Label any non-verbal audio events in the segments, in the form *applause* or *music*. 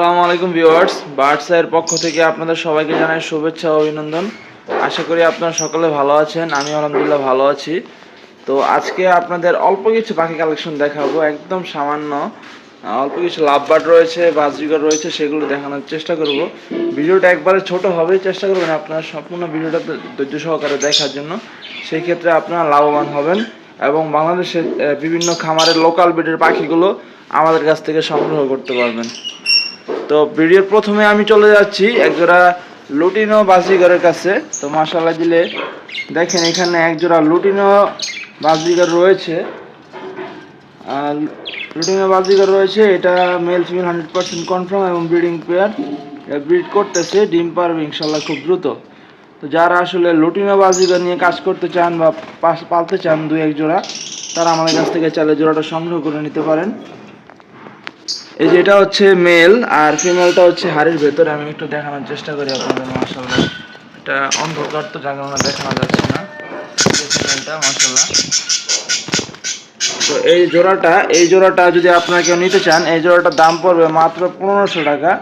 আসসালামু আলাইকুম ভিউয়ার্স বার্ডসের পক্ষ থেকে আপনাদের সবাইকে জানাই শুভেচ্ছা ও অভিনন্দন। আশা করি আপনারা সকলে ভালো আছেন আমি আলহামদুলিল্লাহ ভালো আছি। তো আজকে আপনাদের অল্প কিছু পাখি কালেকশন দেখাবো, একদম সামান্য অল্প কিছু লাভ বার্ড রয়েছে বাজরিগর রয়েছে, সেগুলো দেখানোর চেষ্টা করব। ভিডিওটা একবারে ছোট হবে, চেষ্টা করবেন আপনারা সম্পূর্ণ ভিডিওটা ধৈর্য সহকারে দেখার জন্য। সেই ক্ষেত্রে আপনারা লাভবান হবেন এবং বাংলাদেশের বিভিন্ন খামারের লোকাল ব্রিডের পাখিগুলো আমাদের কাছ থেকে সংগ্রহ করতে পারবেন। তো ভিডিওর প্রথমে আমি চলে যাচ্ছি একজোড়া লুটিনো বাজিগরের কাছে। তো মাসাল্লাহ দিলে দেখেন এখানে একজোড়া লুটিনো বাজিগর রয়েছে। আর লুটিনো বাজিগর রয়েছে, এটা male female hundred percent confirm এবং ব্রিডিং পেয়ার ব্রিড করতেছে, ডিম পারবে ইনশাল্লাহ খুব দ্রুত। তো যারা আসলে লুটিনো বাজিগর নিয়ে কাজ করতে চান বা পালতে চান দু এক জোড়া তারা আমাদের কাছ থেকে চাইলে জোড়াটা সংগ্রহ করে নিতে পারেন। এই যে এটা হচ্ছে মেল আর ফিমেলটা হচ্ছে হাড়ির ভেতরে। আমি একটু দেখানোর চেষ্টা করি আপনাদের মার্শাল্লাহ এটা অন্ধকার তো যার কারণে দেখানো যাচ্ছে না। ফিমেলটা তো এই জোড়াটা এই জোড়াটা যদি আপনারা কেউ নিতে চান এই জোড়াটার দাম পড়বে মাত্র পনেরোশো টাকা।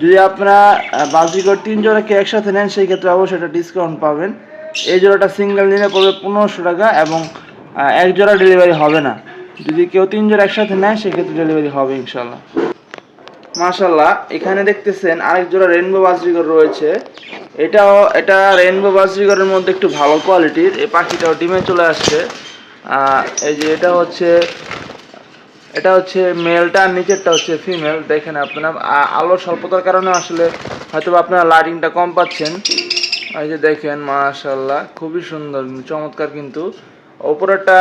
যদি আপনারা আহ, বাজিকর তিন জোড়াকে একসাথে নেন সেই ক্ষেত্রে অবশ্যই একটা ডিসকাউন্ট পাবেন। এই জোড়াটা সিঙ্গেল নিলে পড়বে পনেরোশো টাকা এবং এক জোড়া ডেলিভারি হবে না। যদি কেউ তিন জোড়া একসাথে নেয়, সেক্ষেত্রে ডেলিভারি হবে ইনশাল্লাহ মাশাল্লাহ এখানে দেখতেছেন আরেক জোড়া রেনবো বাজরিগর রয়েছে। এটাও, এটা রেনবো বাজরিগরের মধ্যে একটু ভালো কোয়ালিটির এই পাখিটাও ডিমে চলে আসছে। এই যে এটা হচ্ছে এটা হচ্ছে মেলটা আর নিচেরটা হচ্ছে ফিমেল দেখেন আপনারা আলোর স্বল্পতার কারণে আসলে হয়তো আপনারা লাইটিংটা কম পাচ্ছেন। এই যে দেখেন মাশাল্লাহ খুবই সুন্দর, চমৎকার কিন্তু। ওপরেরটা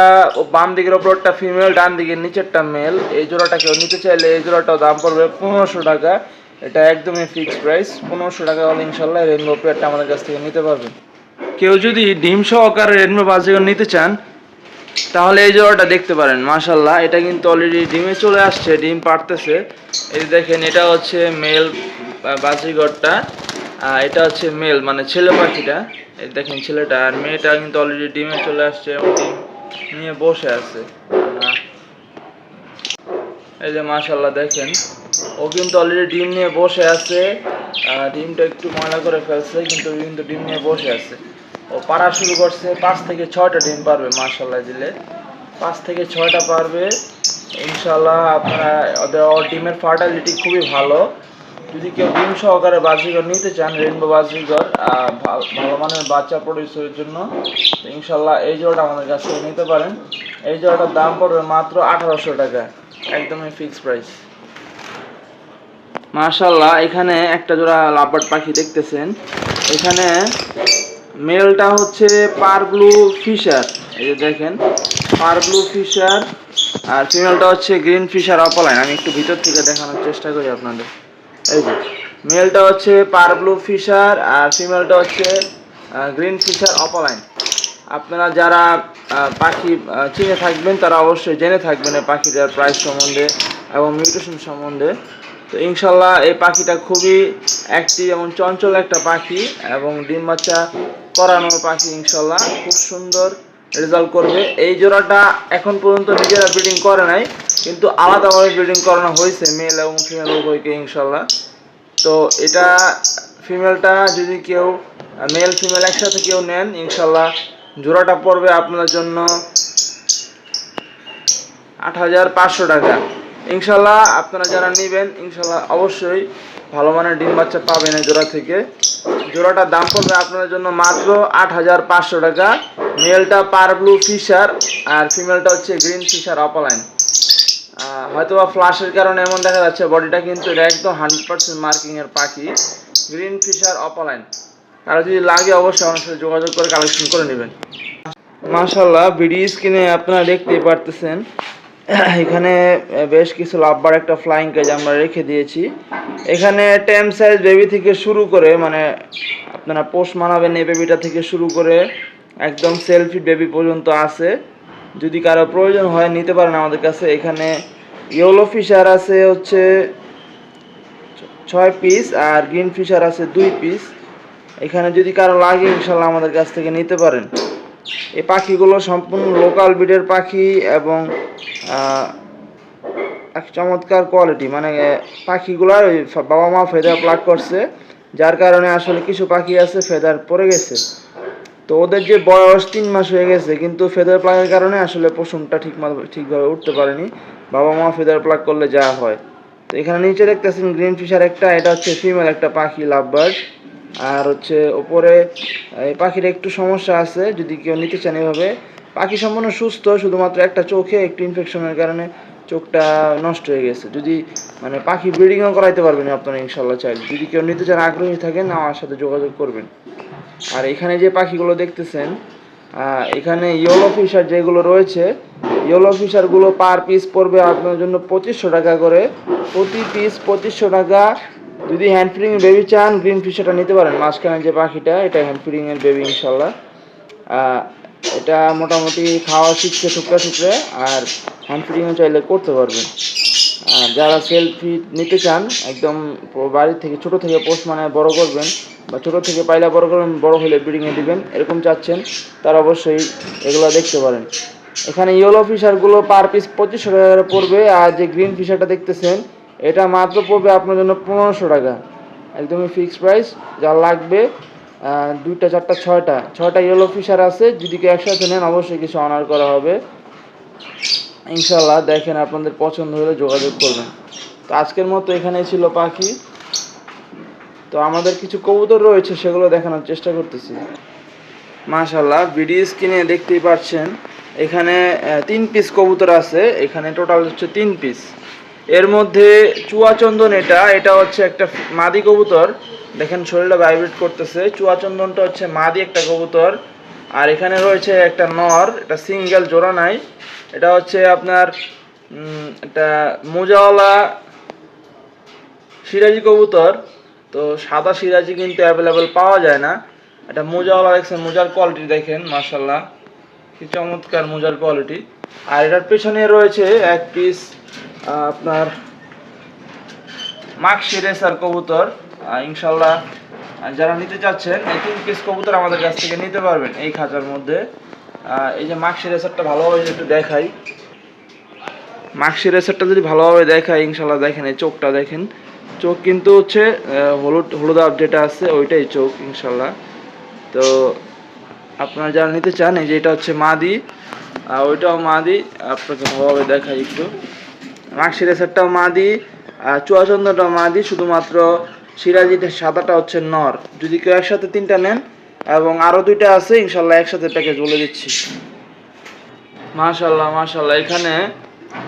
বাম দিকের ওপরেরটা ফিমেল ডান দিকের নিচেরটা মেল এই জোড়াটা কেউ নিতে চাইলে এই জোড়াটাও দাম পড়বে পনেরোশো টাকা। এটা একদমই ফিক্সড প্রাইস পনেরোশো টাকা হলে ইনশাল্লাহ রেনবো পেয়ারটা আমাদের কাছ থেকে নিতে পারবেন কেউ যদি ডিম সহকারে রেনবো বাজিগর নিতে চান, তাহলে এই জোড়াটা দেখতে পারেন মাশাল্লাহ এটা কিন্তু অলরেডি ডিমে চলে আসছে, ডিম পারতেছে এই দেখেন, এটা হচ্ছে মেল বাজিগরটা। এটা হচ্ছে মেল মানে ছেলে পাখিটা। দেখেন ছেলেটা, আর মেয়েটা কিন্তু অলরেডি ডিমে চলে আসছে নিয়ে বসে আছে। এই যে মাশাল্লাহ দেখেন, ও কিন্তু অলরেডি ডিম নিয়ে বসে আছে। ডিমটা একটু ময়লা করে ফেলছে, কিন্তু কিন্তু ডিম নিয়ে বসে আছে। ও পারা শুরু করছে, পাঁচ থেকে ছয়টা ডিম পারবে মাশাল্লাহ দিলে। পাঁচ থেকে ছয়টা পারবে। ইনশাল্লাহ আপনারা, ওদের ডিমের ফার্টালিটি খুবই ভালো। যদি কেউ ডিম সহকারে বাজিগর নিতে চান রেনবো বাজিগর ভালো মানের বাচ্চা প্রডিউসের জন্য ইনশাল্লাহ এই জোড়াটা আমাদের কাছ থেকে নিতে পারেন। এই জোড়াটার দাম পড়বে মাত্র আঠারোশো টাকা, একদমই ফিক্সড প্রাইস মাশাল্লাহ, এখানে একটা জোড়া লাভবার্ড পাখি দেখতেছেন। এখানে মেলটা হচ্ছে পার ব্লু ফিশার, এই যে দেখেন পার ব্লু ফিশার, আর ফিমেলটা হচ্ছে গ্রিন ফিশার অপলাইন। আমি একটু ভিতর থেকে দেখানোর চেষ্টা করি আপনাদের। এই যে মেলটা হচ্ছে পার ব্লু ফিশার আর ফিমেলটা হচ্ছে গ্রিন ফিশার অপলাইন আপনারা যারা পাখি চিনে থাকবেন, তারা অবশ্যই জেনে থাকবেন এই পাখিটার প্রাইস সম্বন্ধে এবং মিউটেশন সম্বন্ধে। তো ইনশাল্লাহ এই পাখিটা খুবই অ্যাক্টিভ এবং চঞ্চল একটা পাখি এবং ডিম বাচ্চা করানোর পাখি ইনশাল্লাহ। খুব সুন্দর রেজাল্ট করবে। এই জোড়াটা এখন পর্যন্ত নিজেরা ব্রিডিং করে নাই, কিন্তু আলাদাভাবে ব্রিডিং করানো হয়েছে মেল এবং ফিমেল উভয়কে ইনশাল্লাহ তো এটা ফিমেলটা যদি কেউ মেল ফিমেল একসাথে কেউ নেন ইনশাল্লাহ জোড়াটা পড়বে আপনার জন্য আট হাজার পাঁচশো টাকা। ইনশাল্লাহ আপনারা যারা নেবেন ইনশাল্লাহ অবশ্যই ভালো মানের ডিম বাচ্চা পাবেন এই জোড়া থেকে। জোড়াটার দাম পড়বে আপনাদের জন্য মাত্র আট হাজার পাঁচশো টাকা। মেলটা পার ব্লু ফিশার আর ফিমেলটা হচ্ছে গ্রিন ফিশার অপলাইন। হয়তো বা ফ্লাশের কারণে এমন দেখা যাচ্ছে, বডিটা কিন্তু এটা একদম হান্ড্রেড পার্সেন্ট মার্কিংয়ের পাখি। Green fisher অপলাইন। আর যদি লাগে অবশ্যই আমার সাথে যোগাযোগ করে কালেকশন করে নেবেন। মাশাল্লাহ ভিডিও স্ক্রিনে আপনারা দেখতেই পারতেছেন। *coughs* এখানে বেশ কিছু লাভবার একটা ফ্লাইং কেজ আমরা রেখে দিয়েছি। এখানে টেম সাইজ বেবি থেকে শুরু করে মানে আপনারা পোষ মানাবেন এই বেবিটা থেকে শুরু করে একদম সেলফি বেবি পর্যন্ত আছে। যদি কারও প্রয়োজন হয়, নিতে পারেন আমাদের কাছে। এখানে ইয়েলো ফিশার আছে হচ্ছে ছয় পিস আর গ্রিন ফিশার আছে দুই পিস এখানে যদি কারও লাগে ইনশাল্লাহ আমাদের কাছ থেকে নিতে পারেন। এই পাখিগুলো সম্পূর্ণ লোকাল ব্রিডের পাখি এবং এক চমৎকার কোয়ালিটি মানে পাখিগুলার ওই বাবা মা ফেদার প্লাগ করছে, যার কারণে আসলে কিছু পাখি আছে ফেদার পড়ে গেছে। তো ওদের যে বয়স তিন মাস হয়ে গেছে, কিন্তু ফেদার প্লাগের কারণে আসলে পশুমটা ঠিক ঠিকভাবে উঠতে পারেনি। বাবা মা ফেদার প্লাগ করলে যা হয়। তো এখানে নিচে দেখতেছেন গ্রিন ফিশার একটা, এটা হচ্ছে ফিমেল একটা পাখি লাভবার্ড আর হচ্ছে ওপরে এই পাখির একটু সমস্যা আছে, যদি কেউ নিতে চান এভাবে পাখি সম্পূর্ণ সুস্থ, শুধুমাত্র একটা চোখে একটু ইনফেকশনের কারণে চোখটা নষ্ট হয়ে গেছে। যদি মানে পাখি ব্রিডিংও করাইতে পারবেন আপনারা ইনশাল্লাহ চাইলে। যদি কেউ নিতে চান, আগ্রহী থাকেন, আমার সাথে যোগাযোগ করবেন। আর এখানে যে পাখিগুলো দেখতেছেন এখানে ইয়েলো ফিশার যেগুলো রয়েছে ইয়েলো ফিশারগুলো পার পিস পড়বে আপনার জন্য পঁচিশশো টাকা করে। প্রতি পিস পঁচিশশো টাকা। যদি হ্যান্ড ফিডিং বেবি চান গ্রিন ফিশারটা নিতে পারেন। মাঝখানে যে পাখিটা, এটা হ্যান্ড ফিডিং এর বেবি ইনশাল্লাহ এটা মোটামুটি খাওয়া শিখছে টুকরা টুকরে আর হ্যান্ড ফিডিংও চাইলে করতে পারবেন। আর যারা সেলফি নিতে চান, একদম প- বাড়ি থেকে ছোট থেকে পোস্ট মানে বড় করবেন বা ছোট থেকে পাইলা বড় করবেন, বড় হলে ব্রিডিংয়ে দিবেন, এরকম চাচ্ছেন, তারা অবশ্যই এগুলো দেখতে পারেন। এখানে ইয়েলো ফিশারগুলো পার পিস পঁচিশশো টাকা পড়বে, আর যে গ্রিন ফিশারটা দেখতেছেন, এটা মাত্র পড়বে আপনার জন্য পনেরোশো টাকা। একদমই ফিক্সড প্রাইস যা লাগবে দুইটা, চারটা, ছয়টা। ছয়টা ইয়েলো ফিশার আছে, যদি কেউ একসাথে নেন, অবশ্যই কিছু অনার করা হবে। ইনশাল্লাহ দেখেন আপনাদের পছন্দ হলে যোগাযোগ করবেন। তো আজকের মতো এখানেই ছিল পাখি। তো আমাদের কিছু কবুতর রয়েছে, সেগুলো দেখানোর চেষ্টা করতেছি। মাশাল্লাহ ভিডিও স্ক্রিনে দেখতেই পাচ্ছেন। এখানে তিন পিস কবুতর আছে। এখানে টোটাল হচ্ছে তিন পিস এর মধ্যে চুয়াচন্দন এটা এটা হচ্ছে একটা মাদি কবুতর। দেখেন শরীরটা ভাইব্রেট করতেছে। চুয়াচন্দনটা হচ্ছে মাদি একটা কবুতর। আর এখানে রয়েছে একটা নর, এটা সিঙ্গেল জোড়া নাই। এটা হচ্ছে আপনার একটা মোজাওয়ালা সিরাজি কবুতর। তো সাদা সিরাজি কিন্তু অ্যাভেলেবেল পাওয়া যায় না। এটা মোজাওয়ালা দেখছেন, মোজার কোয়ালিটি দেখেন মার্শাল্লাহ কি চমৎকার মোজার কোয়ালিটি আর এটার পেছনে রয়েছে এক পিস আপনার মাক্সি রেসার কবুতর ইনশাল্লাহ যারা নিতে চাচ্ছেন, এই তিন পিস কবুতর আমাদের কাছ থেকে নিতে পারবেন এই খাঁচার মধ্যে। এই যে মাক্সি রেসারটা ভালোভাবে একটু দেখাই। মাক্সি রেসারটা যদি ভালোভাবে দেখাই, ইনশাল্লাহ দেখেন, এই চোখটা দেখেন। চোখ কিন্তু হচ্ছে হলুদ হলুদ আপ যেটা আছে, ওইটাই চোখ, ইনশাল্লাহ। তো আপনারা যারা নিতে চান, এই যে এটা হচ্ছে মাদি ওইটাও মাদি আপনাকে ভালোভাবে দেখাই একটু। মাক্সি রেসারটাও মাদি, আর চুয়াচন্দ্রটাও মাদি, শুধুমাত্র সিরাজিটা সাদাটা হচ্ছে নর। যদি কেউ একসাথে তিনটা নেন, এবং আরও দুইটা আছে, ইনশাল্লাহ একসাথে প্যাকেজ বলে দিচ্ছি। মাশাল্লাহ মাশাল্লাহ, এখানে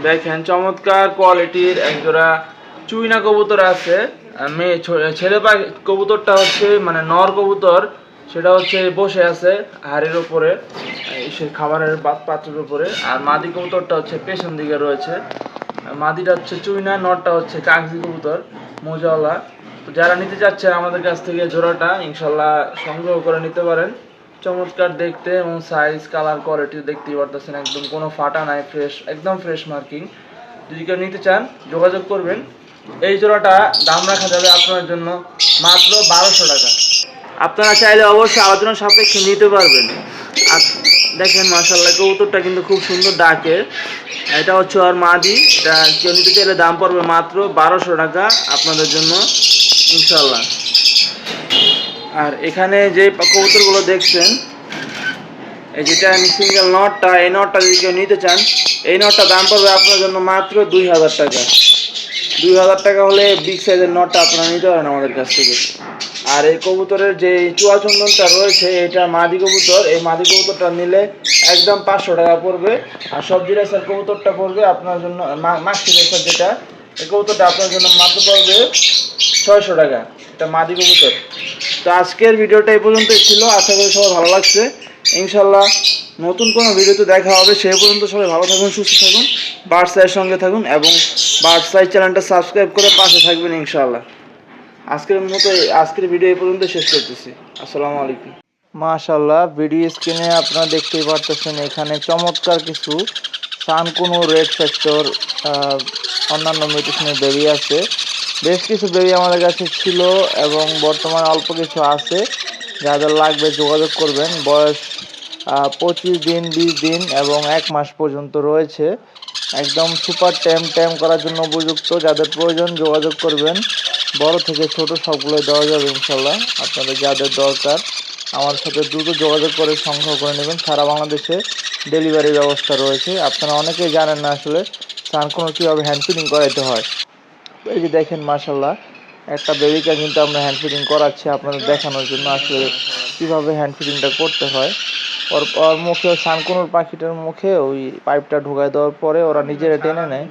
দেখেন চমৎকার কোয়ালিটির একজোড়া চুইনা কবুতর আছে। মেয়ে ছেলে পা কবুতরটা হচ্ছে মানে নর কবুতর, সেটা হচ্ছে বসে আছে হাড়ির উপরে, এই সে খাবারের পাত- পাত্রের উপরে। আর মাদি কবুতরটা হচ্ছে পেছন দিকে রয়েছে। মাদিটা হচ্ছে চুইনা, নটটা হচ্ছে কাগজি কবুতর, মোজাওয়ালা। তো যারা নিতে চাচ্ছেন আমাদের কাছ থেকে জোড়াটা ইনশাল্লাহ সংগ্রহ করে নিতে পারেন। চমৎকার দেখতে এবং সাইজ কালার কোয়ালিটি দেখতেই পারতেছেন একদম। কোনো ফাটা নাই ফ্রেশ একদম ফ্রেশ মার্কিং যদি কেউ নিতে চান, যোগাযোগ করবেন। এই জোড়াটা দাম রাখা যাবে আপনার জন্য মাত্র বারোশো টাকা। আপনারা চাইলে অবশ্যই আলোচনা সাপেক্ষে নিতে পারবেন। আর দেখেন মাসাল্লাহ কবুতরটা কিন্তু খুব সুন্দর ডাকে। এটা হচ্ছে আর মাদি। এটা কেউ নিতে চাইলে দাম পড়বে মাত্র বারোশো টাকা আপনাদের জন্য ইনশাল্লাহ আর এখানে যে কবুতরগুলো দেখছেন, এই যেটা সিঙ্গেল নটটা এই নটটা যদি কেউ নিতে চান, এই নটটা দাম পড়বে আপনার জন্য মাত্র দুই হাজার টাকা। দুই হাজার টাকা হলে বিগ সাইজের নটটা আপনারা নিতে পারেন আমাদের কাছ থেকে। আর এই কবুতরের যে চুয়াচন্দনটা রয়েছে, এটা মাদি কবুতর। এই মাদি কবুতরটা নিলে একদম পাঁচশো টাকা পড়বে। আর সবজি রেসার কবুতরটা পড়বে আপনার জন্য, মা- মাক্সি রেসার যেটা। এই কবুতরটা আপনার জন্য মাত্র পড়বে ছয়শো টাকা, এটা মাদি কবুতর। তো আজকের ভিডিওটা এই পর্যন্তই ছিল। আশা করি সবাই ভালো লাগছে। ইনশাল্লাহ নতুন কোনো ভিডিওতে দেখা হবে। সে পর্যন্ত সবাই ভালো থাকুন, সুস্থ থাকুন বার্ড সাইয়ের সঙ্গে থাকুন এবং বার্ড সাই চ্যানেলটা সাবস্ক্রাইব করে পাশে থাকবেন ইনশাল্লাহ আজকের মতো আজকের ভিডিও এই পর্যন্ত শেষ করতেছি। আসসালামু আলাইকুম। মাশাল্লাহ ভিডিও স্ক্রিনে আপনারা দেখতেই পারতেছেন এখানে চমৎকার কিছু সানকুনো, রেড ফ্যাক্টর অন্যান্য মিউটেশনের বেবি আছে। বেশ কিছু বেবি আমাদের কাছে ছিল এবং বর্তমানে অল্প কিছু আছে। যাদের লাগবে যোগাযোগ করবেন। বয়স পঁচিশ দিন, বিশ দিন এবং এক মাস পর্যন্ত রয়েছে। একদম সুপার ট্যাম ট্যাম করার জন্য উপযুক্ত। যাদের প্রয়োজন যোগাযোগ করবেন। বড় থেকে ছোট সবগুলো দেওয়া যাবে ইনশাল্লাহ। আপনাদের যাদের দরকার, আমার সাথে দ্রুত যোগাযোগ করে সংগ্রহ করে নেবেন। সারা বাংলাদেশে ডেলিভারি ব্যবস্থা রয়েছে। আপনারা অনেকেই জানেন না আসলে সানকোনো কীভাবে হ্যান্ড ফিডিং করাইতে হয়। এই যে দেখেন মাশাল্লাহ একটা বেবিকে কিন্তু আমরা হ্যান্ড ফিডিং করাচ্ছি আপনাদের দেখানোর জন্য আসলে কীভাবে হ্যান্ড ফিডিংটা করতে হয়। ওর ওর মুখে সানকুনোর পাখিটার মুখে ওই পাইপটা ঢুকাই দেওয়ার পরে ওরা নিজেরা টেনে নেয়।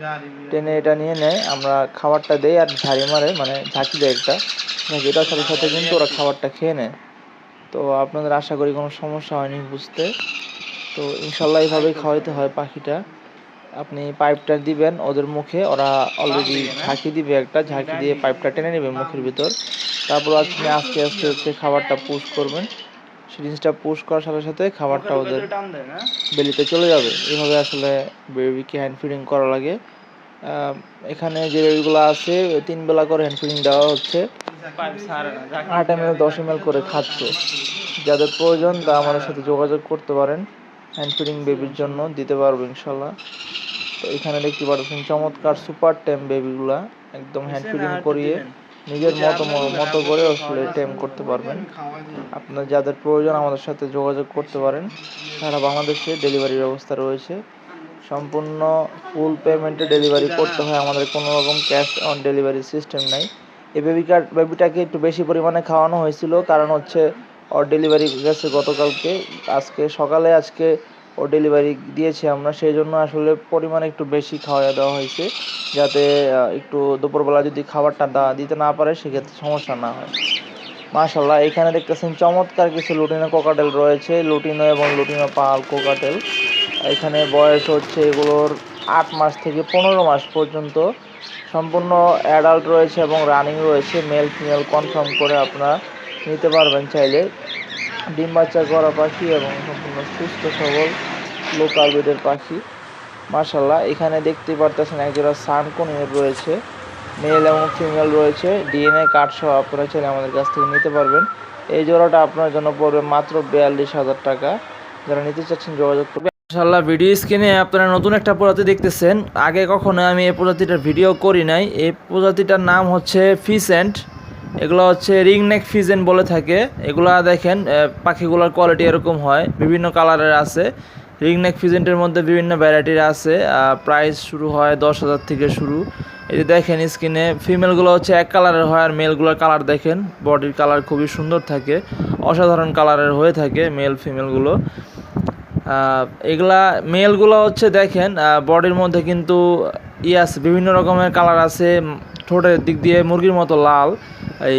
টেনে এটা নিয়ে নেয়, আমরা খাবারটা দেই আর ঝাড়ি মারে মানে ঝাঁকি দেয় একটা। ঝাঁকি এটার সাথে সাথে কিন্তু ওরা খাবারটা খেয়ে নেয়। তো আপনাদের আশা করি কোনো সমস্যা হয়নি বুঝতে। তো ইনশাল্লাহ এইভাবেই খাওয়াইতে হয় পাখিটা। আপনি পাইপটা দিবেন ওদের মুখে, ওরা অলরেডি ঝাঁকি দিবে একটা, ঝাঁকি দিয়ে পাইপটা টেনে নেবে মুখের ভিতর। তারপর আপনি আস্তে আস্তে হচ্ছে খাবারটা পুশ করবেন। সিরিঞ্জটা পুশ করার সাথে সাথে খাবারটা ওদের বেলিতে চলে যাবে। এভাবে আসলে বেবিকে হ্যান্ড ফিডিং করা লাগে। এখানে যে বেবিগুলো আছে তিন বেলা করে হ্যান্ড ফিডিং দেওয়া হচ্ছে। আট এম এল দশ এম এল করে খাচ্ছে। যাদের প্রয়োজন তা আমাদের সাথে যোগাযোগ করতে পারেন। হ্যান্ড ফিডিং বেবির জন্য দিতে পারব ইনশাল্লাহ। তো এখানে দেখতে পাচ্ছেন চমৎকার সুপার টেম বেবিগুলা একদম হ্যান্ড ফিডিং করিয়ে নিজের মতো মতো করে আসলে টেম করতে পারবেন। আপনার যাদের প্রয়োজন আমাদের সাথে যোগাযোগ করতে পারেন। সারা বাংলাদেশে ডেলিভারি ব্যবস্থা রয়েছে। সম্পূর্ণ ফুল পেমেন্টে ডেলিভারি করতে হয়। আমাদের কোনো রকম ক্যাশ অন ডেলিভারি সিস্টেম নাই। এই বেবি কার্ড বেবিটাকে একটু বেশি পরিমাণে খাওয়ানো হয়েছিল। কারণ হচ্ছে ওর ডেলিভারি গেছে গতকালকে। আজকে সকালে আজকে ও ডেলিভারি দিয়েছি আমরা সেই জন্য আসলে পরিমাণ একটু বেশি খাওয়া দেওয়া হয়েছে, যাতে একটু দুপুরবেলা যদি খাবারটা দিতে না পারে, সেক্ষেত্রে সমস্যা না হয়। মাশাল্লাহ এখানে দেখতেছেন চমৎকার কিছু লুটিনো কোকাটেল রয়েছে, লুটিনো এবং লুটিনো পাল কোকাটেল এখানে বয়স হচ্ছে এগুলোর আট মাস থেকে পনেরো মাস পর্যন্ত। সম্পূর্ণ অ্যাডাল্ট রয়েছে এবং রানিং রয়েছে মেল ফিমেল কনফার্ম করে আপনারা নিতে পারবেন চাইলে। ডিম বাচ্চা করা পাখি এবং সম্পূর্ণ সুস্থ সবল লোকাল ব্রিডের পাখি। মাশাল্লাহ এখানে দেখতে পারতেছেন একজোড়া সানকোনের রয়েছে। মেল এবং ফিমেল রয়েছে। ডিএনএ কার্ড সহ আপনারা চাইলে আমাদের কাছ থেকে নিতে পারবেন। এই জোড়াটা আপনার জন্য পড়বে মাত্র বিয়াল্লিশ হাজার টাকা। যারা নিতে চাচ্ছেন যোগাযোগ করবেন। মাশাল্লাহ ভিডিও স্ক্রিনে আপনারা নতুন একটা প্রজাতি দেখতেছেন। আগে কখনো আমি এই প্রজাতিটার ভিডিও করি নাই। এই প্রজাতিটার নাম হচ্ছে ফিসেন্ট। এগুলো হচ্ছে রিং নেক ফিজেন বলে থাকে। এগুলা দেখেন পাখিগুলোর কোয়ালিটি এরকম হয়। বিভিন্ন কালারের আছে। রিং নেক ফিজেন্টের মধ্যে বিভিন্ন ভ্যারাইটির আছে। প্রাইস শুরু হয় দশ হাজার থেকে শুরু। এই যে দেখেন স্কিনে ফিমেলগুলো হচ্ছে এক কালারের হয় আর মেলগুলোর কালার দেখেন। বডির কালার খুবই সুন্দর থাকে। অসাধারণ কালারের হয়ে থাকে মেল ফিমেলগুলো এগুলা মেলগুলো হচ্ছে দেখেন বডির মধ্যে কিন্তু ই আছে, বিভিন্ন রকমের কালার আছে। ঠোঁটের দিক দিয়ে মুরগির মতো লাল। এই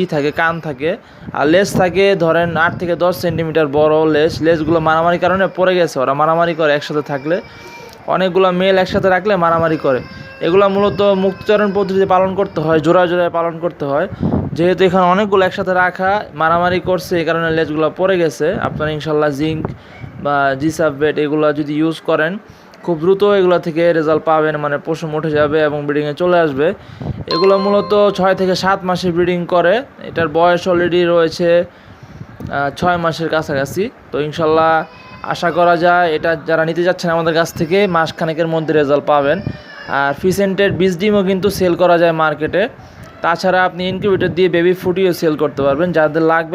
ই থাকে, কান থাকে। আর লেস থাকে, ধরেন আট থেকে দশ সেন্টিমিটার বড় লেস লেসগুলো মারামারি কারণে পড়ে গেছে ওরা, মারামারি করে একসাথে থাকলে। অনেকগুলো মেল একসাথে রাখলে মারামারি করে। এগুলো মূলত মুক্তচরণ পদ্ধতিতে পালন করতে হয় জোড়া জোড়ায় পালন করতে হয়। যেহেতু এখানে অনেকগুলো একসাথে রাখা, মারামারি করছে, এই কারণে লেজগুলো পড়ে গেছে। আপনারা ইনশাল্লাহ জিঙ্ক বা জি সাববেট এগুলো যদি ইউজ করেন খুব দ্রুত এগুলো থেকে রেজাল্ট পাবেন মানে পশম উঠে যাবে এবং ব্রিডিংয়ে চলে আসবে। এগুলো মূলত ছয় থেকে সাত মাসে ব্রিডিং করে। এটার বয়স অলরেডি রয়েছে ছয় মাসের কাছাকাছি। তো ইনশাল্লাহ আশা করা যায় এটা যারা নিতে যাচ্ছেন আমাদের কাছ থেকে, মাসখানেকের মধ্যে রেজাল্ট পাবেন। আর ফিসেন্টের বীজ ডিমও কিন্তু সেল করা যায় মার্কেটে তাছাড়া আপনি ইনকিউবেটর দিয়ে বেবি ফুটিও সেল করতে পারবেন। যাদের লাগবে